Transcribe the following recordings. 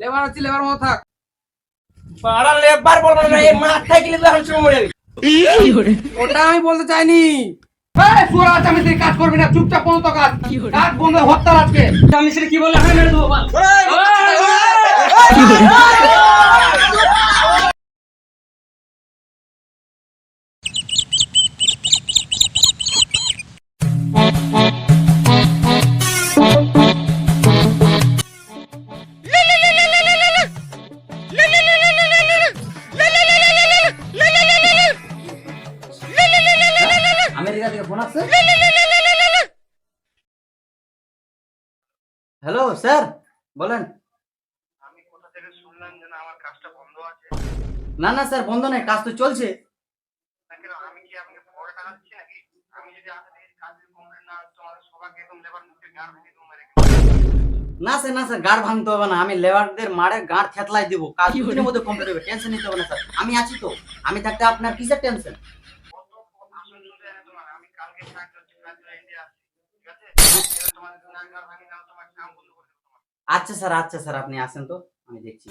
Labour আছে labour মতো থাক বাড়া লেবার বলব না এই মাথায় গেলে তো আমি মরে যাবে ওটা আমি বলতে চাইনি এই পুরো আছে আমি কাজ করবি না চুপচাপ কোনো তো কাজ কাজ বন্ধ হত্যা আজকে আমি সেটা কি বলে মেরে দেবো ফোন হ্যালো স্যার বলেন। আমি কোথা থেকে শুনলাম যে না আমার কাজটা বন্ধ আছে? না না স্যার বন্ধ নেই কাজ তো চলছে। না আমি কি আপনাকে পরে টাকা দিচ্ছি নাকি? আমি যদি আপনাদের কাজের কমপ্লেন না তোমাদের সবাইকে একদম লেবার মুখে গাড় ভেঙে দেবো মেরে না স্যার না স্যার গাড় ভাঙতে হবে না। আমি লেবারদের মারে গাড় থেতলাই দিব। কাজ দুদিনের মধ্যে কমপ্লিট হবে টেনশন নিতে হবে না স্যার। আমি আছি তো। আমি থাকতে আপনার কিসের টেনশন কত ভাষণ শুনতে জানে তোমার আমি কালকে কাজ করছি কাজ করে ইন্ডিয়া আসছি ঠিক আছে এবার তোমাদের না গাড় ভাঙি না তোমার কাম বন্ধ করে দেবো তোমার আচ্ছা স্যার আচ্ছা স্যার আপনি আসেন তো আমি দেখছি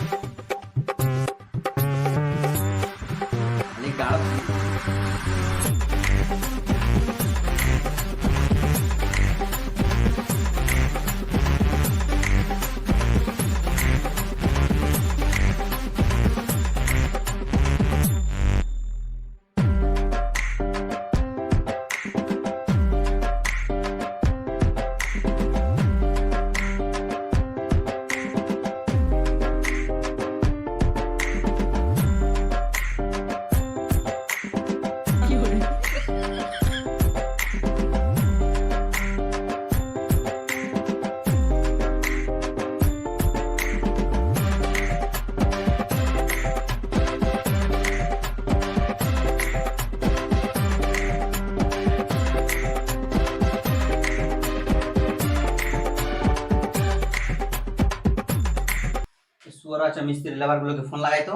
মিস্ত্রি লেবার গুলোকে ফোন লাগাই তো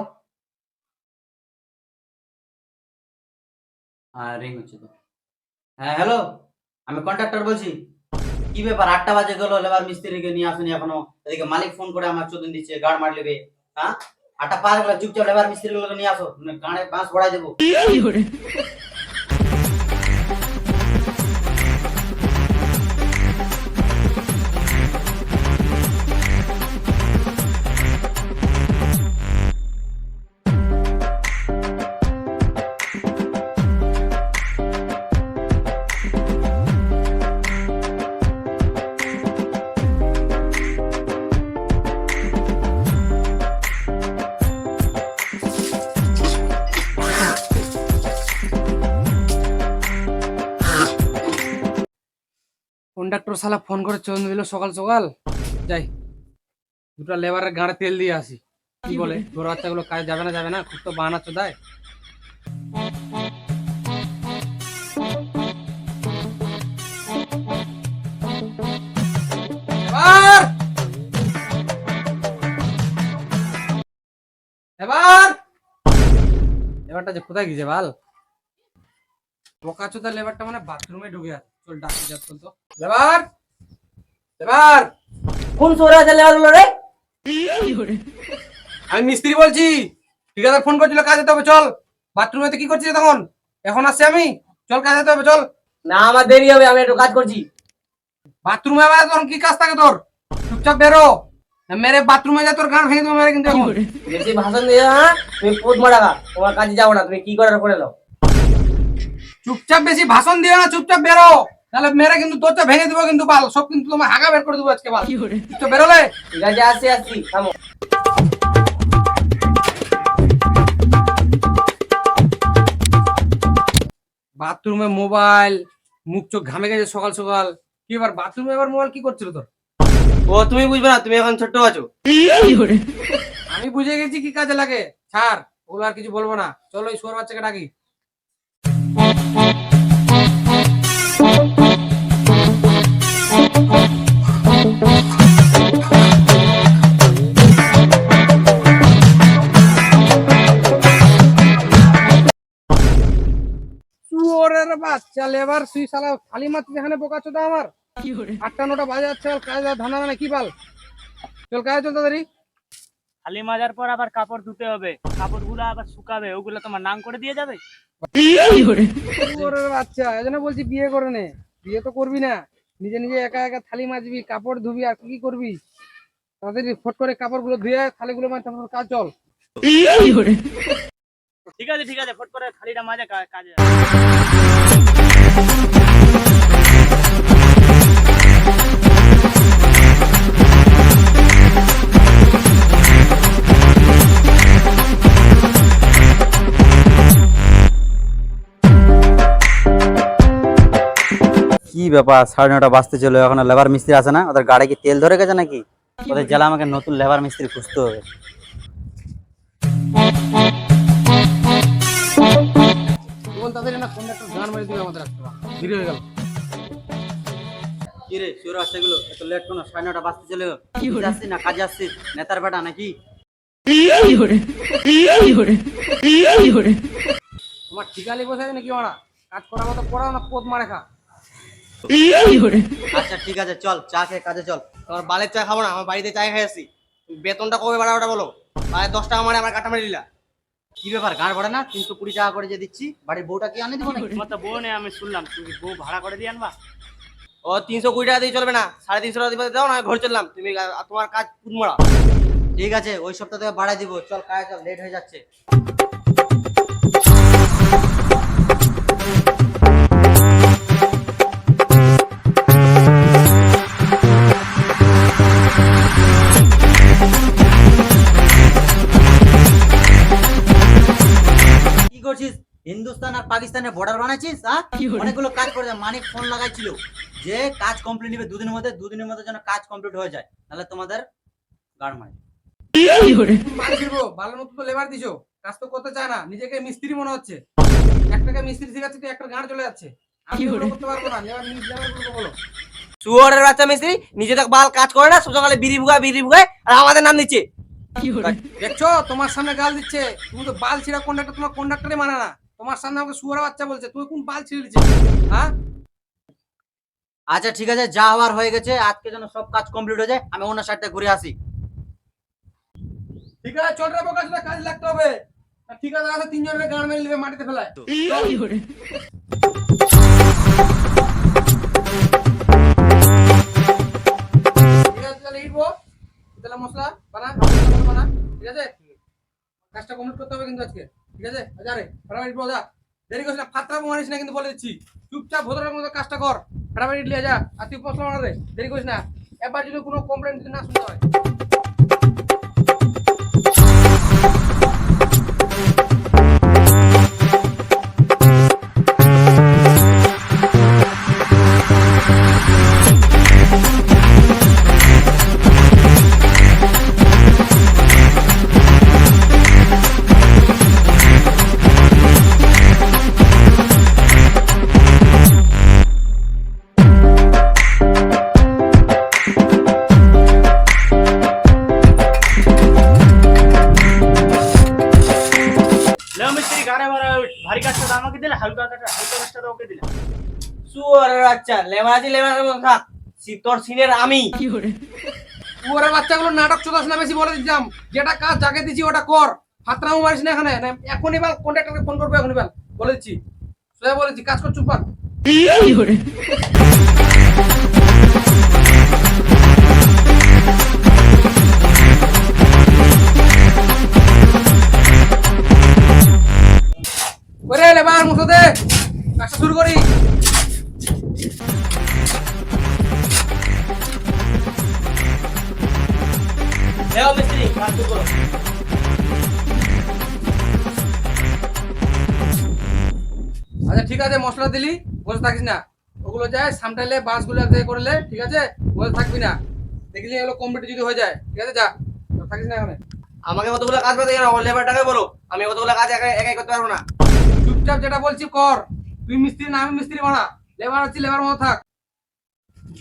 হ্যাঁ রিং হচ্ছে তো। হ্যাঁ হ্যালো আমি কন্ট্রাক্টর বলছি। কি ব্যাপার? আটটা বাজে গেল লেবার মিস্ত্রিকে নিয়ে আসুনি এখনও। এদিকে মালিক ফোন করে আমার চোদন দিচ্ছে, গাড় মার লেবে হ্যাঁ? আটটা পার গেল, চুপচাপ লেবার মিস্ত্রি গুলোকে নিয়ে আসো। গাড়ে বাঁশ ভরাই দেবো। শালা ফোন করে চোদন দিল সকাল সকাল। যাই, দুটো লেবারের গাঁড়ে তেল দিয়ে আসি। কি বলে তোর বাচ্চাগুলো কাজ যাবে না যাবে না, খুব তো বাহানা চোদায় এবার! এবার! এবারটা যে কোথায় গেছে বাল? বোকাচোদা লেবারটা মানে বাথরুমে ঢুকে আছে। চল ডাকি যা চল তো। লেবার লেবার কোন সোরে আছে লেবারগুলো রে? আমি মিস্ত্রি বলছি ঠিকাদার ফোন করছিল কাজ যেতে হবে চল। বাথরুমে তো কি করছিস তখন? এখন আসছি আমি। চল কাজ যেতে হবে চল। না আমার দেরি হবে আমি একটু কাজ করছি। বাথরুমে আবার তখন কি কাজ থাকে তোর? চুপচাপ বেরো। মেরে বাথরুমে যা তোর গান ভেঙে দেবো মেরে কিন্তু এখন। বেশি ভাষণ দিয়ে হ্যাঁ তুমি পোত মারাবা। তোমার কাজে যাব না তুমি কি করার করে নাও। চুপচাপ বেশি ভাষণ দিও না চুপচাপ বেরো। তাহলে মেরে কিন্তু তোরটা ভেঙে দেবো কিন্তু বাল সব কিন্তু তোমার হাগা বের করে দেবো আজকে বাল। চুপচাপ বেরোলে? ঠিক আছে আসছি আসছি থামো। বাথরুমে মোবাইল মুখ চোখ ঘামে গেছে সকাল সকাল। কি এবার বাথরুমে এবার মোবাইল কি করছিল তোর? ও তুমি বুঝবে না তুমি এখন ছোট্ট আছো। আমি বুঝে গেছি কি কাজে লাগে। ছাড় ওগুলো আর কিছু বলব না। চলো এই সোয়ার বাচ্চাকে ডাকি। শুয়োরের বাচ্চা লেবার তুই শালা খালি মাত্র যেখানে বোকা চোদা আমার? আটটা নটা বাজে যাচ্ছে কাজ ধান্দা কি বাল চল কাজ চল তাড়াতাড়ি থালি মাজার পর আবার কাপড় ধুতে হবে। কাপড়গুলো আবার শুকাবে ওগুলো তোমার নাম করে দিয়ে যাবে? বাচ্চা বলছি বিয়ে করে নে। বিয়ে তো করবি না। নিজে নিজে একা একা থালি মাজবি, কাপড় ধুবি, আর কি করবি? তাদের ফট করে কাপড়গুলো ধুয়ে থালিগুলো মাঝে তারপর কাজ চল। ঠিক আছে ঠিক আছে, ফট করে থালিটা মাঝে কাজে কি ব্যাপার? সাড়ে নটা বাজতে চলো এখন লেবার মিস্ত্রি আছে না? ওদের গাড়ি কি তেল ধরে গেছে নাকি? ওদের জেলা আমাকে নতুন লেবার মিস্ত্রি খুঁজতে হবে। হয়ে কাজে আসছিস? নেতার বেটা নাকি? তোমার ঠিকালি বসে আছে নাকি ওরা? কাজ করার মতো করাও না পোত মারে খা। আচ্ছা ঠিক আছে চল চা খেয়ে কাজে চল। তোমার বালের চা খাব না আমার বাড়িতে চা খেয়ে আসছি বেতনটা কবে বাড়া ওটা বলো? প্রায় দশ টাকা মানে আমার কাটা মারি দিলা কি ব্যাপার গাড় ভাড়া না? তিনশো কুড়ি টাকা করে যে দিচ্ছি বাড়ির বউটা কি আনে দিব তোমার তো বউ নেই আমি শুনলাম তুমি বউ ভাড়া করে দিয়ে আনবা? ও তিনশো কুড়ি টাকা দিয়ে চলবে না সাড়ে তিনশো টাকা দিবে দাও না ঘর চললাম। তুমি তোমার কাজ পুনমড়া ঠিক আছে ওই সপ্তাহ থেকে বাড়াই দিব চল কাজ চল লেট হয়ে যাচ্ছে। পাকিস্তানের বর্ডার বানাচ্ছিস হ্যাঁ অনেকগুলো কাজ করে মানিক ফোন লাগাইছিল যে কাজ কমপ্লিট নিবে দুদিনের মধ্যে দুদিনের মধ্যে যেন কাজ কমপ্লিট হয়ে যায়। তাহলে তোমাদের গাড় মারে। ছিড়বো ভালো মতো তো লেবার দিছো। কাজ তো করতে চায় না। নিজেকে মিস্ত্রি মনে হচ্ছে। এক টাকা মিস্ত্রি শিখাচ্ছে তো একটা চলে যাচ্ছে। আমি এগুলো করতে পারব না। লেবার লেবার গুলোকে বলো। শুয়ারের বাচ্চা মিস্ত্রি নিজে তো বাল কাজ করে না সব সকালে বিড়ি ভুগায় বিড়ি ভুগায় আর আমাদের নাম দিচ্ছে দেখছ? তোমার সামনে গাল দিচ্ছে। তুমি তো বাল ছিঁড়া কন্ডাক্টর তোমার কন্ডাক্টরই মানে না। তোমার সামনে আমাকে শুয়ারা বাচ্চা বলছে তুই কোন বাল ছিঁড়ে দিচ্ছে হ্যাঁ? আচ্ছা ঠিক আছে যা হওয়ার হয়ে গেছে আজকে যেন সব কাজ কমপ্লিট হয়ে যায় আমি অন্য সাইডটা ঘুরে আসি। ঠিক আছে চল রে বোকা কাজ লাগতে হবে। আর ঠিক আছে আছে তিনজনের গান মেরে নেবে মাটিতে ফেলায়। দেরি করিস না, ফাত্রা মারিস না কিন্তু বলে দিচ্ছি। চুপচাপ ভোদরের মতো কাজটা কর ফাটাফাটি লিয়ে যা, আর তুই মশলা বানা রে, দেরি করিস না। এবার যদি কোনো কমপ্লেন যদি না শুনতে হয়। বাচ্চা লেবাজি লেবাজি থাক। তোর সিনের আমি। ওরা বাচ্চাগুলো নাটক চোদাস না বেশি বলে দিতাম। যেটা কাজ যাকে দিচ্ছি ওটা কর। ফাত্রামো মারিস না এখানে। এখনই বল কন্ট্রাক্টরকে ফোন করব এখনই বাল। বলে দিচ্ছি। সোজা বলেছি কাজ কর চুপ কর? আছে মশলা দিলি বসে থাকিস না। ওগুলো যায় সামটাইলে বাঁশগুলো এক করলে ঠিক আছে? বসে থাকবি না। দেখলি এগুলো কমপ্লিট যদি হয়ে যায় ঠিক আছে? যা থাকিস না এখানে। আমাকে কতগুলো কাজ করতে গেলে লেবারটাকে বলো। আমি কতগুলো কাজ একাই একাই করতে পারব না। চুপচাপ যেটা বলছি কর। তুই মিস্ত্রি না আমি মিস্ত্রি বানা লেবার হচ্ছে লেবার মতো থাক।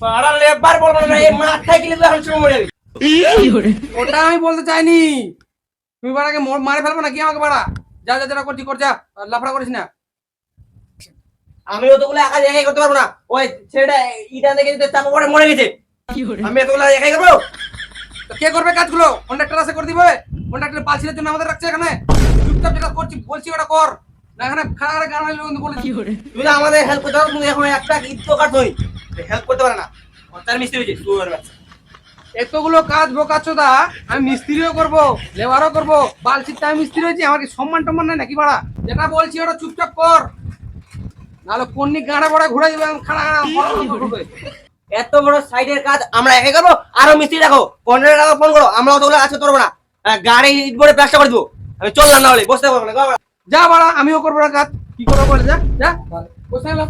পাড়া লেবার বলব না এই মাথায় গেলে তো এখন শুরু মরে ওটা আমি বলতে চাইনি। তুমি বাড়াকে মারে ফেলব না কি আমাকে বাড়া? যা যা যেটা করছি কর যা। লাফড়া করিস না। আমি অতগুলো কাজ একাই করতে পারব না। ওই ছেলেটা ইটা দেখে যদি চাপা পড়ে মরে গেছে। আমি এতগুলো একাই করব? কে করবে কাজগুলো? কন্ট্রাক্টর আছে করে দিবে। কন্ট্রাক্টর পালছিলের জন্য আমাদের রাখছে এখানে। চুপচাপ যেটা করছি বলছি ওটা কর। না এখানে খাড়া খাড়া গান কিন্তু বলেছি তুমি না আমাদের হেল্প করতে পারো তুমি এখন একটা তো কাট হই হেল্প করতে পারে না। তার মিস্ত্রি হয়েছে শুয়ার বাচ্চা এতগুলো কাজ বোকাচ্ছোদা আমি মিস্ত্রিও করব লেবারও করব বালছির টাইম মিস্ত্রি হয়েছি আমার কি সম্মান টম্মান নাই নাকি বাড়া? যেটা বলছি ওটা চুপচাপ কর। নাহলে গাড়া বড়া ঘুরে যাবে এত বড় সাইডের কাজ আমরা করব আরও মিস্ত্রি রাখো কন্ট্রাক্টর ফোন করো আমরা অতগুলো আছে করব না। গাড়ি ইট বোর্ডে প্লাস্টার করে দেবো। আমি চললাম না হলে বসতে পারব না যা বাড়া আমিও করব না কাজ। কি করব বলে যা যা। বসে গেলাম।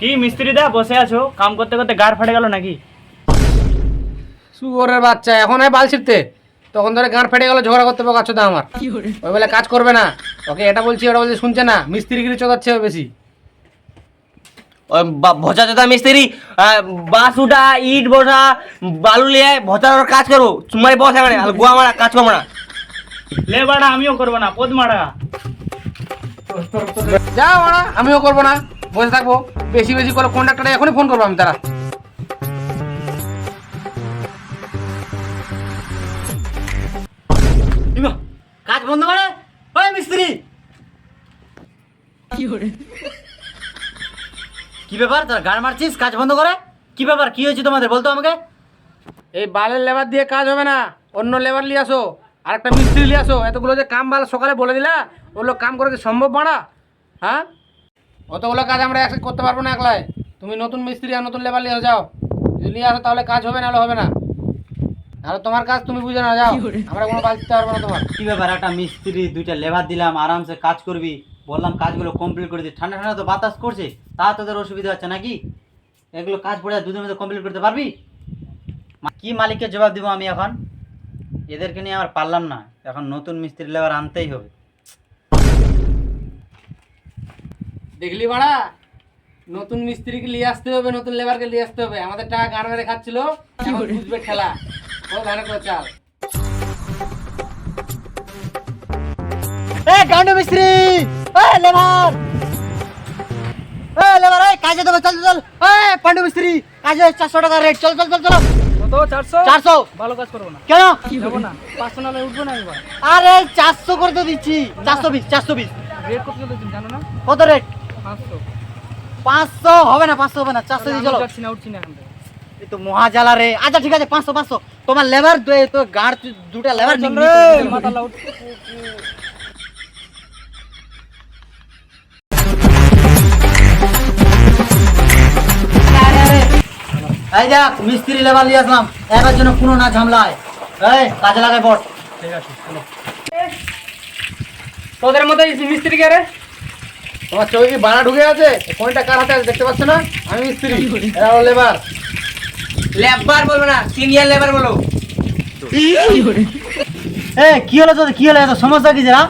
কি মিস্ত্রি দা বসে আছো? কাম করতে করতে গাড় ফাটে গেল নাকি? সুগরের বাচ্চা এখন বাল ছিটতে তখন ধরে গাঁট ফেটে গেল ঝগড়া করতে পারছ তো আমার। ওই বলে কাজ করবে না। ওকে এটা বলছি ওটা বলছি শুনছে না। মিস্ত্রিগিরি চোদাচ্ছে বেশি। বা- চোদা মিস্ত্রি বাঁশ উঠা ইট বসা বালু লিয়ে ভজার কাজ করব। তোমার বস এখানে আর গোয়া মারা কাজ করব না। লেবাড়া আমিও করব না পদ মারা। যা বাড়া আমিও করব না বসে থাকব। বেশি বেশি করে কন্ডাক্টরে এখনই ফোন করব আমি তারা কাজ বন্ধ করে? ওই মিস্ত্রি! কি ব্যাপার? তোরা গাড় মারছিস? কাজ বন্ধ করে? কি ব্যাপার? কি হয়েছে তোমাদের? বলতো আমাকে। এই বালের লেবার দিয়ে কাজ হবে না। অন্য লেবার নিয়ে আসো। আর একটা মিস্ত্রি নিয়ে আসো। এতগুলো যে কাম বাল সকালে বলে দিলা ওগুলো কাম করে কি সম্ভব মারা হ্যাঁ? অতগুলো কাজ আমরা একসাথে করতে পারব না একলাই। তুমি নতুন মিস্ত্রি আর নতুন লেবার নিয়ে যাও। যদি নিয়ে আসো তাহলে কাজ হবে না হলে হবে না। আর তোমার কাজ তুমি বুঝে না যাও। আমরা কোনো কাজ দিতে পারব না তোমার। কি ব্যাপার একটা মিস্ত্রি দুইটা লেবার দিলাম আরামসে কাজ করবি। বললাম কাজগুলো কমপ্লিট করে দিই। ঠান্ডা ঠান্ডা তো বাতাস করছে তা তোদের অসুবিধা হচ্ছে নাকি? এগুলো কাজ পড়ে দুদিনের মধ্যে কমপ্লিট করতে পারবি? কি মালিককে জবাব দিব আমি এখন? এদেরকে নিয়ে আমার পারলাম না। এখন নতুন মিস্ত্রি লেবার আনতেই হবে। দেখলি বাড়া? নতুন মিস্ত্রিকে নিয়ে আসতে হবে নতুন লেবারকে নিয়ে আসতে হবে। আমাদের টাকা গান মেরে খাচ্ছিল? খেলা। এ গান্ডু মিস্ত্রি! এ লেবার! এ লেবার এই কাজে দেবো চল চল এ পান্ডু মিস্ত্রি কাজে চারশো টাকা রেট চল চল চল চল। কত? চারশো? চারশো। ভালো কাজ করব না। কেন? যাব না? পাঁচশো নামে উঠবো না এবার আরে চারশো করে তো দিচ্ছি। চারশো বিশ চারশো বিশ রেট কত চলছে জানো না? কত রেট পাঁচশো। পাঁচশো হবে না পাঁচশো হবে না চারশো দিয়ে চলো। না উঠছি না এই তো মহা জ্বালা রে আচ্ছা ঠিক আছে পাঁচশো পাঁচশো। তোমার লেবার তো গাড় দুটা লেবার এই দেখ মিস্ত্রি লেবার নিয়ে আসলাম। এবার জন্য কোনো না ঝামলায়। এই কাজে লাগাই বট তোদের মধ্যে মিস্ত্রি কে রে? তোমার চোখে কি বানা ঢুকে আছে কোনটা কার হাতে আছে দেখতে পাচ্ছ না? আমি মিস্ত্রি এরা লেবার লেবার বলব না সিনিয়র লেবার বলো এ কি হলো তোদের? কি হলো? এত সমস্যা কি যারা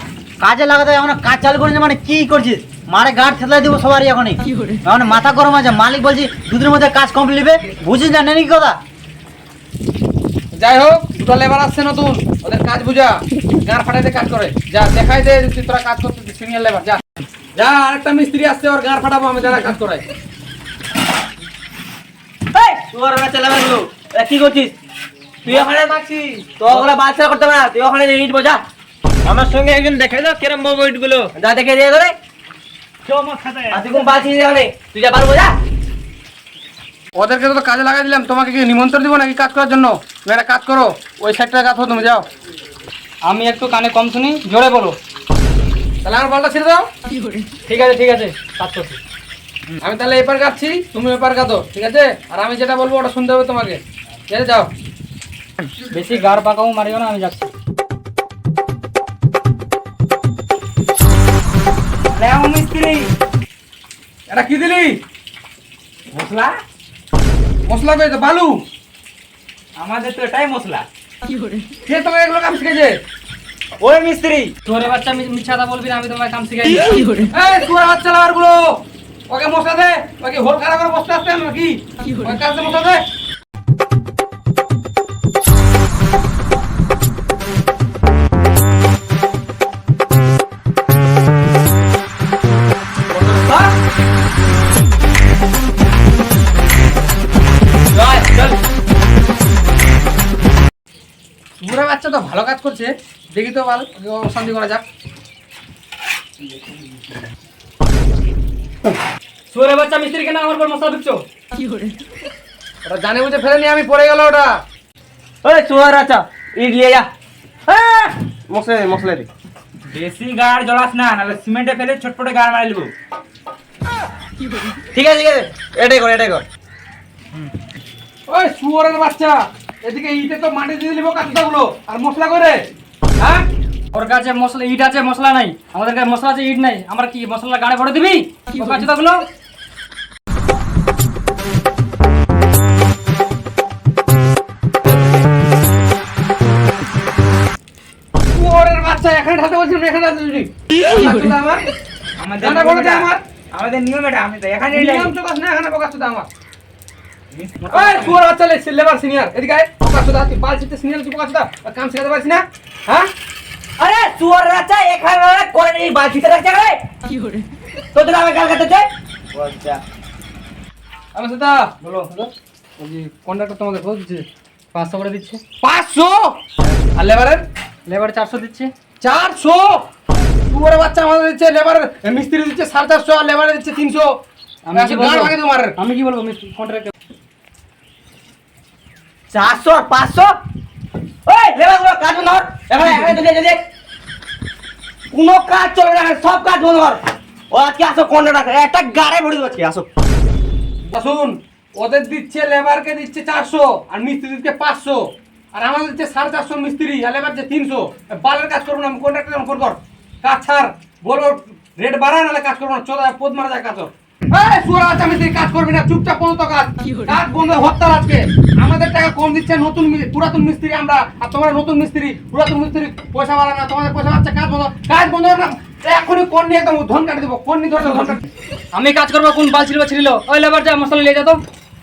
কাজে লাগাতে এখন কাজ চালু করেছে মানে কি করছিস? মারে গাড় ঠেলা দিব সবারই এখনই। এখন মাথা গরম আছে মালিক বলছি দুদিনের মধ্যে কাজ কমপ্লিট হবে। বুঝিস না নাকি কথা? যাই হোক দুটো লেবার আসছে নতুন ওদের কাজ বুঝা। গাঁর ফাটাইতে কাজ করে। যা দেখাই দে যে তোরা কাজ করতে সিনিয়র লেবার যা। যা আরেকটা মিস্ত্রি আসছে ওর গাঁর ফাটাবো আমি যারা কাজ করাই। গুলো কি করছিস? তুই ওখানে তো বাচ্চা করতে পারে না। তুই ওখানে ইট বোঝা। আমার সঙ্গে একজন দেখে দাও কিরম বউ ইটগুলো যা দেখে দিয়ে ধরে তুই কোন যা পারব যা ওদেরকে তো কাজে লাগাই দিলাম। তোমাকে কি নিমন্ত্রণ দিব নাকি কাজ করার জন্য? একটা কাজ করো ওই সাইডটা কাজ করো তুমি যাও। আমি একটু কানে কম শুনি জোরে বলো। তাহলে আমার বলটা ছেড়ে দাও। ঠিক আছে ঠিক আছে কাজ করছি। আমি তাহলে এপার কাটছি তুমি এপার কাটো ঠিক আছে? আর আমি যেটা বলব ওটা শুনতে হবে তোমাকে। ঠিক আছে যাও। বেশি গার পাকাও মারিও না আমি যাচ্ছি। মিস্ত্রি এটা কি দিলি? মশলা? মশলা পেয়েছে বালু। আমাদের তো এটাই মশলা। কে তোমাকে এগুলো কাম শিখেছে ওই মিস্ত্রি। তোরে বাচ্চা মিছাদা বলবি না আমি তোমায় কাম শিখাই তোর বাচ্চা লাগারগুলো ওকে মশা দে ওকে হোল খারাপ করে বসতে আসছেন নাকি? ওকে কাছে মশলা দে। বুড়া বাচ্চা তো ভালো কাজ করছে দেখি তো ভালো শান্তি করা যাক। শুয়োরের বাচ্চা মিস্ত্রি কেন আমার উপর মশলা দিচ্ছ ওটা জানে বুঝে ফেলেনি আমি পড়ে গেল ওটা। ওই চুয়ার আচ্ছা ইট লিয়ে যা। হ্যাঁ, মশলা দে মশলা দে। বেশি গাড় জড়াস না নাহলে সিমেন্টে ফেলে ছটপটে গাড় মারি লিবো ঠিক আছে ঠিক আছে এটাই কর এটাই কর। ওই শুয়োরের বাচ্চা এদিকে ইটে তো মাটি দিয়ে দিলিব কাঁচগুলো আর মশলা করে হ্যাঁ? ওর কাছে মশলা ইট আছে মশলা নাই। আমাদের কাছে মশলা আছে ইট নাই। আমরা কি মশলা গাড়ে ভরে দিবি? ওর কাছে বাচ্চা এখানে ঢালতে এখানে বলছি। আমার। আমাদের আমার। নিয়ম এটা আমি তো এখানে নিয়ম চোখাস না এখানে বকাচ্ছুদা আমার। ওই শুয়োর বাচ্চা লেবার সিনিয়র এদিকে বকাচ্ছুদা তুই বাল ছিটতে সিনিয়র তুই বকাচ্ছুদা আর কাম শেখাতে পারছিস না? হ্যাঁ? আরে চুয়ার আচ্ছা এখানে করে এই বালতিতে রাখছে রে তোদের আমি কাল কাছে চাই আমি সেটা বলো। বলছি কন্ডাক্টর তোমাদের কত দিচ্ছে? পাঁচশো করে দিচ্ছে। পাঁচশো? আর লেবারের লেবার চারশো দিচ্ছে। চারশো? শুয়োরের বাচ্চা আমাদের দিচ্ছে লেবার মিস্ত্রি দিচ্ছে সাড়ে চারশো আর লেবারে দিচ্ছে তিনশো। আমি কি বলব? ভাগে তোমার। আমি কি বলব? কন্ট্রাক্ট চারশো আর পাঁচশো? ওই লেবার কাজ বন্ধ কর। এখানে এখানে তুই যে কোনো কাজ চলবে না সব কাজ বন্ধ কর। ও, আজকে আসো কন্ট্রাক্টর একটা গাড়ে ভরে দেবো আজকে, আসো। শুন, ওদের দিচ্ছে লেবারকে দিচ্ছে চারশো, আর মিস্ত্রি দিচ্ছে পাঁচশো। আর আমাদের দিচ্ছে সাড়ে চারশো মিস্ত্রি, আর লেবার দিচ্ছে তিনশো। বালের কাজ করব না কন্ট্রাক্টর ফোন কর। কাজ ছাড় বলব রেট বাড়া নাহলে কাজ করব না। চোদা পোদ মারা যায়, কাজ আচ্ছা মিস্ত্রি কাজ করবি না চুপচাপ বন্ধ কাজ। কাজ বন্ধ হরতাল আজকে। আমাদের টাকা কম দিচ্ছে নতুন পুরাতন মিস্ত্রি আমরা আর তোমরা নতুন মিস্ত্রি পুরাতন মিস্ত্রি পয়সা বাড়া না তোমাদের পয়সা বাড়ছে কাজ বন্ধ কাজ বন্ধ না। এখনই কোন একদম ধন কাটি দেবো কোন ধরে ধন আমি কাজ করব কোন বাল ছিল ছিল ওই লেবার যা মশলা নিয়ে যেত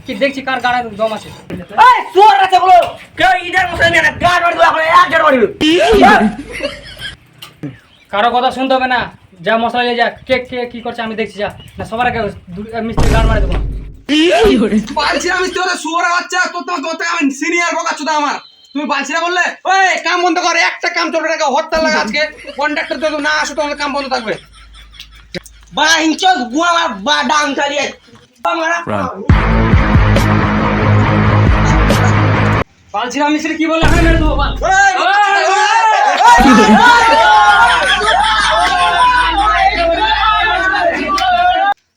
কি দেখছি কার গাড়ে দম আছে? এই কেউ ইটার মশলা নিয়ে গাড় ভরে দেবো এখন এক গাড় ভরে কারও কথা শুনতে হবে না। যা মশলা নিয়ে যা কে কে কি করছে আমি দেখছি যা না সবার আগে মিস্ত্রি গাড় মারে দেবো পালছি আমি তোর সুয়ার বাচ্চা তোর তো তোর থেকে আমি সিনিয়র বোকাচ্ছো আমার তুমি না বললে ওই কাম বন্ধ কর একটা কাম চলবে না হরতাল লাগা আজকে কন্ট্রাক্টর তো না আসো তোমাদের কাম বন্ধ থাকবে বা ইঞ্চ গুয়া বা ডাং চালিয়ে পালছিলাম মিস্ত্রি কি বললে এখানে মেরে দেবো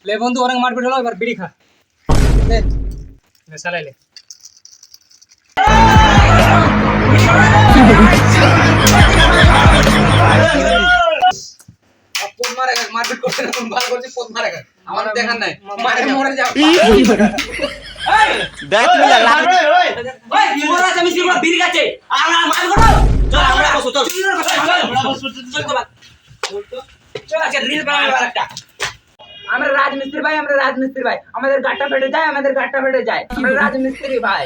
লে বন্ধু অনেক মারপিট হলো এবার বিড়ি খা লে লে চালাই লে পোদ মারে গেল মারপিট করতে না কোন ভালো করছে পোদ মারে গেল আমার দেখার নাই মারে মরে যাও ওই চোর আছে মিস্ত্রি গুলো বিড়ি খাচ্ছে আমরা মাল করো চল আমরা বসো চল চল চল চল আজকে রিল বানাবো একটা আমরা রাজমিস্ত্রি ভাই আমরা রাজমিস্ত্রি ভাই। আমাদের গাটটা ফেটে যায় আমাদের গাটটা ফেটে যায়। আমরা রাজমিস্ত্রি ভাই।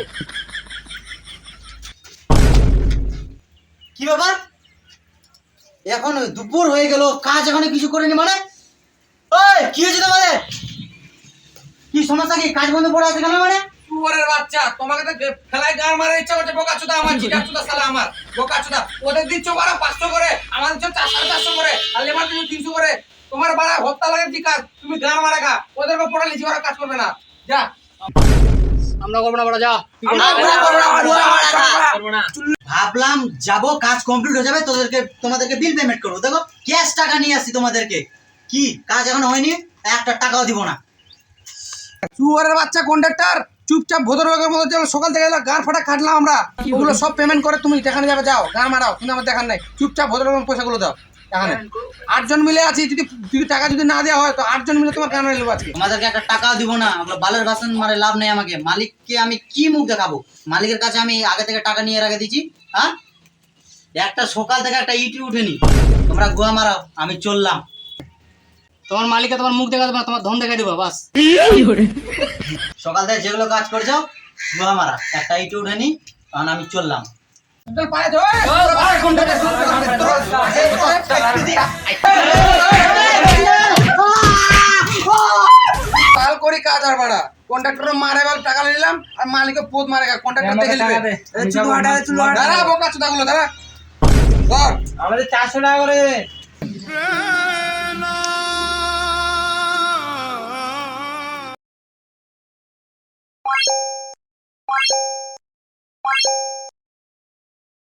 কি ব্যাপার? এখন দুপুর হয়ে গেল কাজ এখনও কিছু করেনি মানে? ওই কি হয়েছে তোমাদের? কি সমস্যা কি? কাজ বন্ধ পড়ে আছে কেন মানে? সুয়ারের বাচ্চা তোমাকে তো ফেলায় গান মারার ইচ্ছা করছে বোকাচোদা আমার চিটাচোদা সালা আমার বোকাচোদা। ওদের দিচ্ছ বাড়া পাঁচশো করে আমাদের দিচ্ছ চার সাড়ে চারশো করে আর লেবার দিচ্ছ তিনশো করে। তোমার বাড়া হত্যা লাগে কি কাজ? তুমি গান মারা গা। ওদেরকে পড়া লিচি ওরা কাজ করবে না। যা। আমরা করব না বড় যা। ভাবলাম যাব কাজ কমপ্লিট হয়ে যাবে তোদেরকে তোমাদেরকে বিল পেমেন্ট করব। দেখো ক্যাশ টাকা নিয়ে আসছি তোমাদেরকে। কি? কাজ এখনও হয়নি একটা টাকাও দিব না। সুয়ারের বাচ্চা কন্ডাক্টর চুপচাপ ভদ্রলোকের মতো চলো সকাল থেকে গান ফাটা কাটলাম আমরা। ওগুলো সব পেমেন্ট করে তুমি যেখানে যাবে যাও গান মারাও কিন্তু আমার দেখার নাই। চুপচাপ ভদ্রলোকের পয়সাগুলো দাও। এখানে আটজন মিলে আছি যদি যদি টাকা যদি না দেওয়া হয় তো আটজন মিলে তোমার গান নেব আজকে? তোমাদেরকে একটা টাকাও দিব না আমরা বালের বাসন মারে লাভ নেই আমাকে। মালিককে আমি কি মুখ দেখাবো? মালিকের কাছে আমি আগে থেকে টাকা নিয়ে রেখে দিচ্ছি হ্যাঁ? একটা সকাল থেকে একটা ইটি উঠেনি। তোমরা গোয়া মারাও আমি চললাম। তোমার মালিকে তোমার মুখ দেখা দেবে না তোমার ধন দেখা দেবো বাস। সকাল থেকে যেগুলো কাজ করছ গোয়া মারা। একটা ইটি উঠেনি তখন আমি চললাম। কাল করি কাজ আর বাড়া। কন্ট্রাক্টর মারে বল টাকা নিলাম আর মালিকের পোদ মারে কন্ট্রাক্টর দেখে নেবে। দাঁড়া বোকা চোদাগুলো দাঁড়া। আমাদের চারশো টাকা করে